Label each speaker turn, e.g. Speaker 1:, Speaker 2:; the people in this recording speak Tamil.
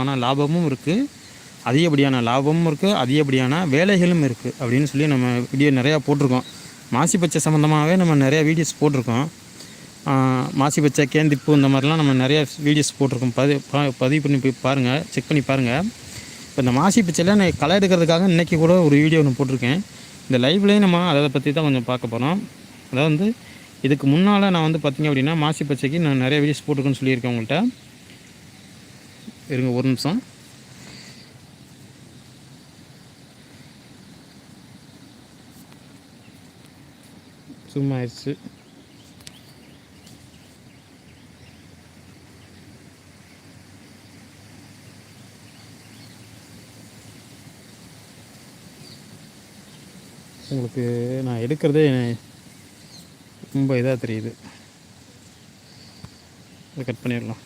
Speaker 1: அதிகமான லாபமும் இருக்குது அதிகப்படியான லாபமும் இருக்குது அதிகப்படியான வேலைகளும் இருக்குது அப்படின்னு சொல்லி நம்ம வீடியோ நிறையா போட்டிருக்கோம். மாசி பச்சை சம்மந்தமாகவே நம்ம நிறையா வீடியோஸ் போட்டிருக்கோம். மாசி பச்சை கேந்திப்பு இந்த மாதிரிலாம் நம்ம நிறைய வீடியோஸ் போட்டிருக்கோம். பதி பதிவு பண்ணி போய் பாருங்கள் செக் பண்ணி பாருங்கள் இப்போ இந்த மாசி பச்சையில் நான் களை எடுக்கிறதுக்காக இன்றைக்கி கூட ஒரு வீடியோ ஒன்று போட்டிருக்கேன். இந்த லைவ்லேயே நம்ம அதை பற்றி தான் கொஞ்சம் பார்க்க போகிறோம் அதாவது வந்து இதுக்கு முன்னால் நான் வந்து பார்த்திங்க அப்படின்னா மாசி பச்சைக்கு நான் நிறைய வீடியோஸ் போட்டிருக்கேன்னு சொல்லியிருக்கேன் உங்கள்கிட்ட இருங்க ஒரு நிமிஷம். சும்மா ஆயிடுச்சு உங்களுக்கு நான் எடுக்கிறதே ரொம்ப இதாக தெரியுது. கட் பண்ணிடலாம்.